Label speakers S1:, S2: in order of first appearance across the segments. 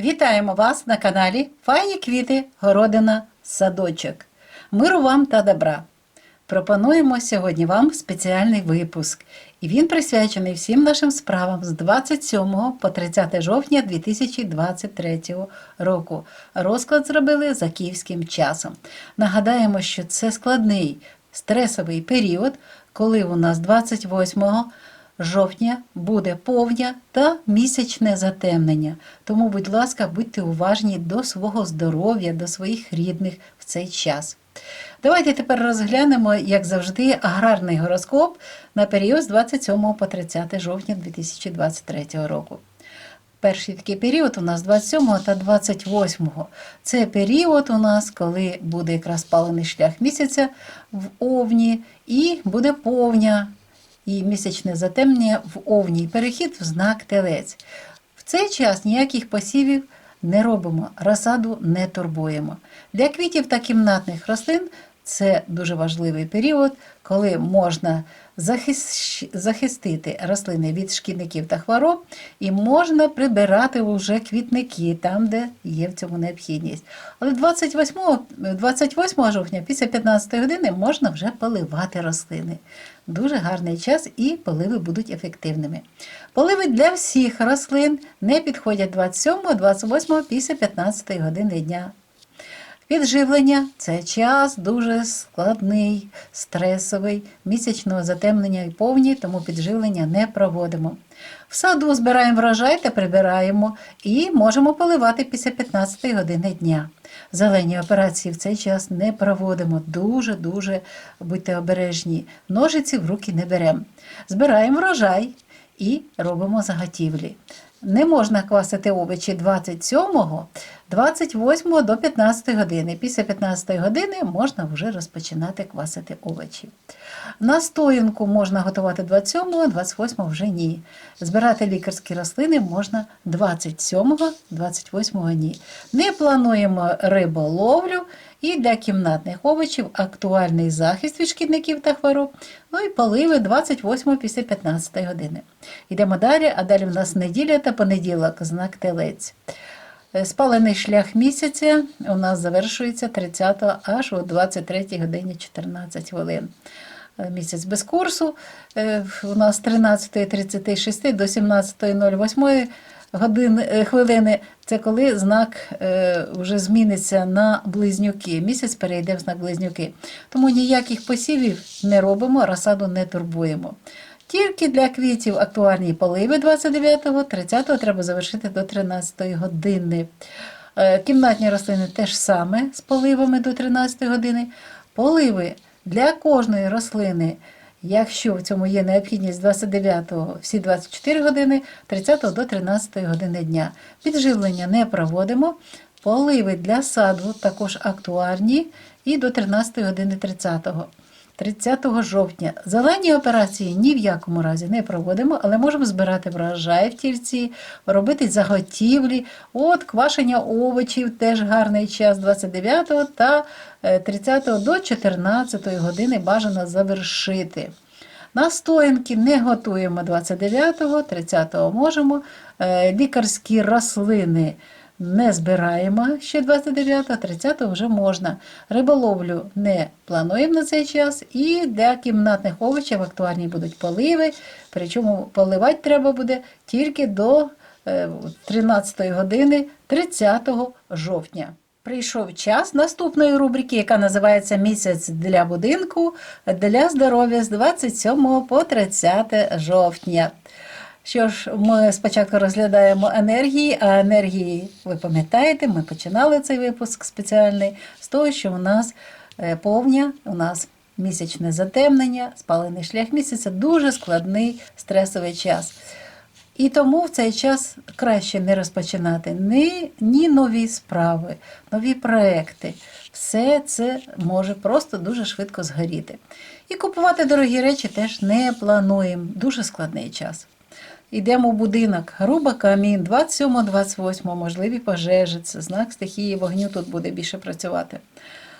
S1: Вітаємо вас на каналі Файні квіти, городина, садочок. Миру вам та добра. Пропонуємо сьогодні вам спеціальний випуск, і він присвячений всім нашим справам з 27 по 30 жовтня 2023 року. Розклад зробили за київським часом. Нагадаємо, що це складний стресовий період, коли у нас 28 жовтня буде повня та місячне затемнення. Тому, будь ласка, будьте уважні до свого здоров'я, до своїх рідних в цей час. Давайте тепер розглянемо, як завжди, аграрний гороскоп на період з 27 по 30 жовтня 2023 року. Перший такий період у нас 27 та 28. Це період у нас, коли буде якраз палений шлях місяця в Овні, і буде повня і місячне затемнення в Овні, перехід в знак Телець. В цей час ніяких посівів не робимо, розсаду не турбуємо. Для квітів та кімнатних рослин це дуже важливий період, коли можна захистити рослини від шкідників та хвороб, і можна прибирати вже квітники там, де є в цьому необхідність. Але 28, 28 жовтня, після 15 години, можна вже поливати рослини. Дуже гарний час і поливи будуть ефективними. Поливи для всіх рослин не підходять 27, 28 після 15 години дня. Підживлення це час дуже складний, стресовий, місячного затемнення і повні, тому підживлення не проводимо. В саду збираємо врожай та прибираємо і можемо поливати після 15 години дня. Зелені операції в цей час не проводимо. Дуже-дуже будьте обережні. Ножиці в руки не беремо. Збираємо врожай і робимо заготівлі. Не можна квасити овочі 27, 28 до 15 години. Після 15 години можна вже розпочинати квасити овочі. Настоянку можна готувати 27, 28 вже ні. Збирати лікарські рослини можна 27, 28 ні. Не плануємо риболовлю і для кімнатних овочів актуальний захист від шкідників та хвороб. Ну і поливи 28 після 15 години. Йдемо далі, а далі в нас неділя та понеділок, знак телець. Е, Спалений шлях місяця у нас завершується 30 аж о 23 годині 14 хвилин. Е, Місяць без курсу. Е, У нас 13.36 до 17.08 годин, е, хвилини. Це коли знак е, вже зміниться на близнюки. Місяць перейде в знак близнюки. Тому ніяких посівів не робимо, розсаду не турбуємо. Тільки для квітів актуальні поливи 29-го, 30-го треба завершити до 13 години. Е, Кімнатні рослини теж саме з поливами до 13 години. Поливи для кожної рослини, якщо в цьому є необхідність 29-го всі 24 години, 30-го до 13 години дня. Підживлення не проводимо. Поливи для саду також актуальні і до 13 години 30-го. 30 жовтня. Зелені операції ні в якому разі не проводимо, але можемо збирати врожай в тільці, робити заготівлі. От квашення овочів теж гарний час 29 та е, 30 до 14 години бажано завершити. Настоянки не готуємо 29-го, 30-го можемо. Е, Лікарські рослини не збираємо ще 29-го, 30-го вже можна. Риболовлю не плануємо на цей час. І для кімнатних овочів актуальні будуть поливи. Причому поливати треба буде тільки до е, 13 години 30 жовтня. Прийшов час наступної рубрики, яка називається Місяць для будинку для здоров'я з 27 по 30 жовтня. Що ж, ми спочатку розглядаємо енергії, а енергії, ви пам'ятаєте, ми починали цей випуск спеціальний з того, що у нас е, повня, у нас місячне затемнення, спалений шлях місяця, дуже складний стресовий час. І тому в цей час краще не розпочинати ні, ні нові справи, нові проекти. Все це може просто дуже швидко згоріти. І купувати дорогі речі теж не плануємо. Дуже складний час. Йдемо в будинок. Груба камін, 27-28, можливі пожежі. Це знак стихії вогню тут буде більше працювати.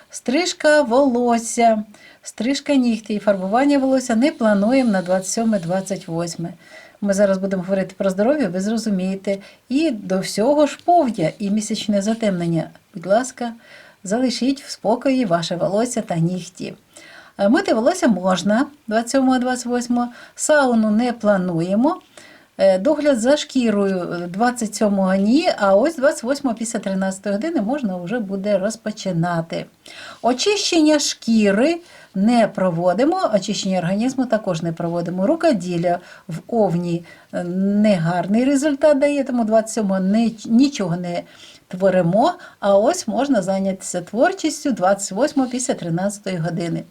S1: Стрижка волосся, стрижка нігтів, фарбування волосся не плануємо на 27-28. Ми зараз будемо говорити про здоров'я, ви зрозумієте. І до всього ж повдя і місячне затемнення. Будь ласка, залишіть в спокої ваше волосся та нігті. Мити волосся можна 27-28, сауну не плануємо. Е, Догляд за шкірою 27-го ні, а ось 28-го після 13 години можна вже буде розпочинати. Очищення шкіри не проводимо, очищення організму також не проводимо. Рукоділля в овні е, негарний результат дає, тому 27-го не- нічого не творимо, а ось можна зайнятися творчістю 28 після 13 години.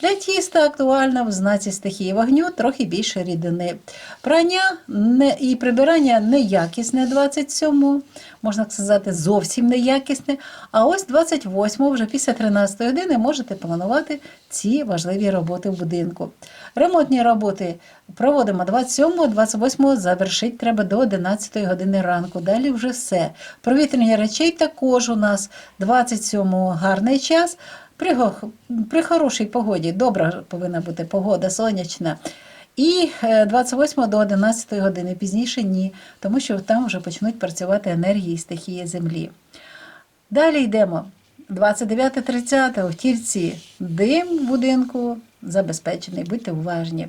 S1: Для тіста актуально в знаці стихії вогню трохи більше рідини. Прання не, і прибирання неякісне 27, можна сказати, зовсім неякісне. А ось 28 вже після 13 години можете планувати ці важливі роботи в будинку. Ремонтні роботи проводимо 27, 28 завершити треба до 11 години ранку. Далі вже все. Провітрення речей також у нас 27 гарний час. При, при хорошій погоді, добра повинна бути погода, сонячна. І е, 28 до 11 години, пізніше ні, тому що там вже почнуть працювати енергії стихії Землі. Далі йдемо. 29-30 в тільці дим в будинку забезпечений, будьте уважні.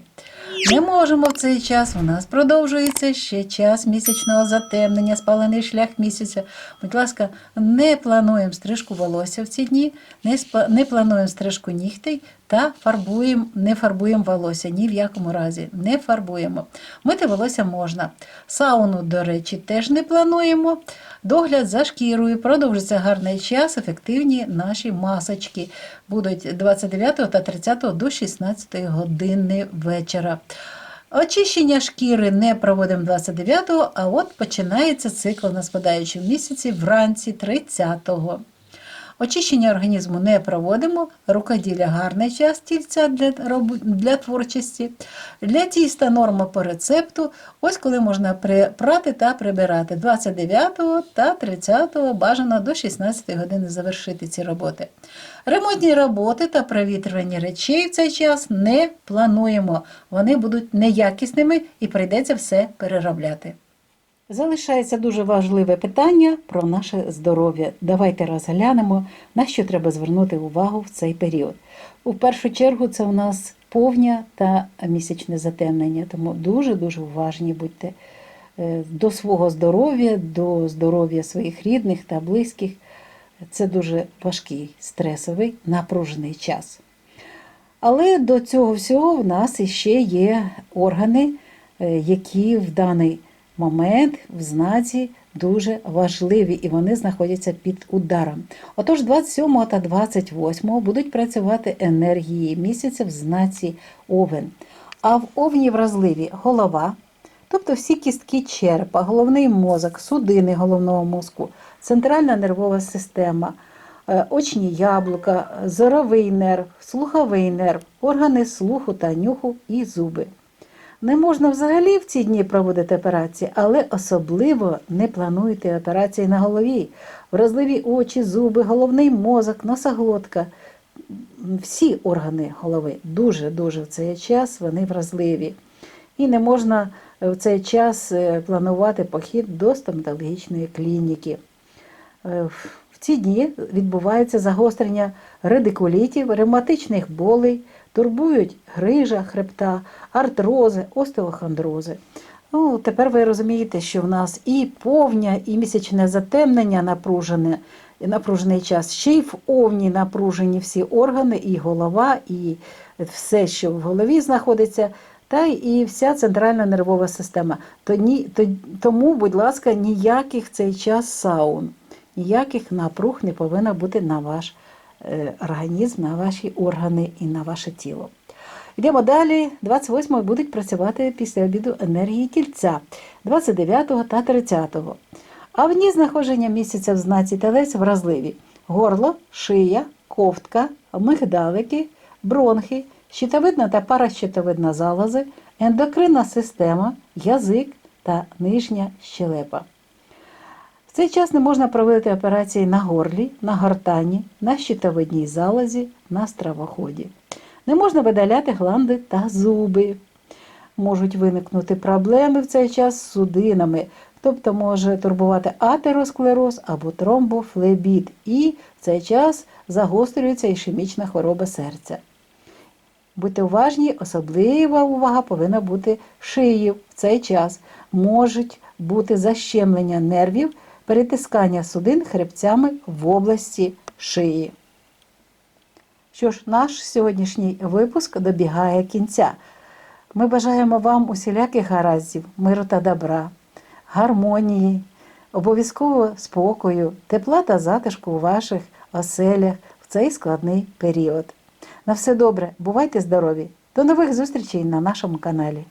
S1: Не можемо в цей час. У нас продовжується ще час місячного затемнення, спалений шлях місяця. Будь ласка, не плануємо стрижку волосся в ці дні, не, спа- не плануємо стрижку нігтей та фарбуємо, не фарбуємо волосся ні в якому разі. Не фарбуємо. Мити волосся можна. Сауну, до речі, теж не плануємо. Догляд за шкірою продовжиться гарний час, ефективні наші масочки будуть 29 та 30 до 16 години вечора. Очищення шкіри не проводимо 29-го, а от починається цикл на спадаючому місяці вранці 30-го. Очищення організму не проводимо, рукоділля гарний час тільця для, для творчості. Для тіста норма по рецепту. Ось коли можна прати та прибирати 29 та 30 бажано до 16 години завершити ці роботи. Ремонтні роботи та провітрювання речей в цей час не плануємо. Вони будуть неякісними і прийдеться все переробляти. Залишається дуже важливе питання про наше здоров'я. Давайте розглянемо, на що треба звернути увагу в цей період. У першу чергу це у нас повня та місячне затемнення, тому дуже-дуже уважні будьте е, до свого здоров'я, до здоров'я своїх рідних та близьких. Це дуже важкий, стресовий, напружений час. Але до цього всього в нас іще є органи, е, які в даний момент в знаці дуже важливі і вони знаходяться під ударом. Отож, 27 та 28 будуть працювати енергії місяця в знаці Овен. А в Овні вразливі голова, тобто всі кістки черепа, головний мозок, судини головного мозку, центральна нервова система, е, очні яблука, зоровий нерв, слуховий нерв, органи слуху та нюху і зуби. Не можна взагалі в ці дні проводити операції, але особливо не плануйте операції на голові. Вразливі очі, зуби, головний мозок, носоглотка. Всі органи голови дуже-дуже в цей час вони вразливі. І не можна в цей час е, планувати похід до стоматологічної клініки. Е, в- ці дні відбувається загострення радикулітів, ревматичних болей, турбують грижа, хребта, артрози, остеохондрози. Ну, тепер ви розумієте, що в нас і повня, і місячне затемнення напружене, напружений час. Ще й в овні напружені всі органи, і голова, і все, що в голові знаходиться, та і вся центральна нервова система. Тому, будь ласка, ніяких цей час саун, ніяких напруг не повинно бути на ваш організм, на ваші органи і на ваше тіло. Йдемо далі. 28-го будуть працювати після обіду енергії тільця, 29-го та 30-го. А в дні знаходження місяця в знаці телець вразливі горло, шия, ковтка, мигдалики, бронхи, щитовидна та паращитовидна залози, ендокринна система, язик та нижня щелепа. Цей час не можна проводити операції на горлі, на гортані, на щитовидній залозі, на стравоході. Не можна видаляти гланди та зуби. можуть виникнути проблеми в цей час з судинами, тобто може турбувати атеросклероз або тромбофлебіт, і в цей час загострюється ішемічна хвороба серця. Будьте уважні, особлива увага повинна бути шиї в цей час. Можуть бути защемлення нервів, перетискання судин хребцями в області шиї. Що ж, наш сьогоднішній випуск добігає кінця. Ми бажаємо вам усіляких гараздів, миру та добра, гармонії, обов'язково спокою, тепла та затишку у ваших оселях в цей складний період. На все добре, бувайте здорові! До нових зустрічей на нашому каналі.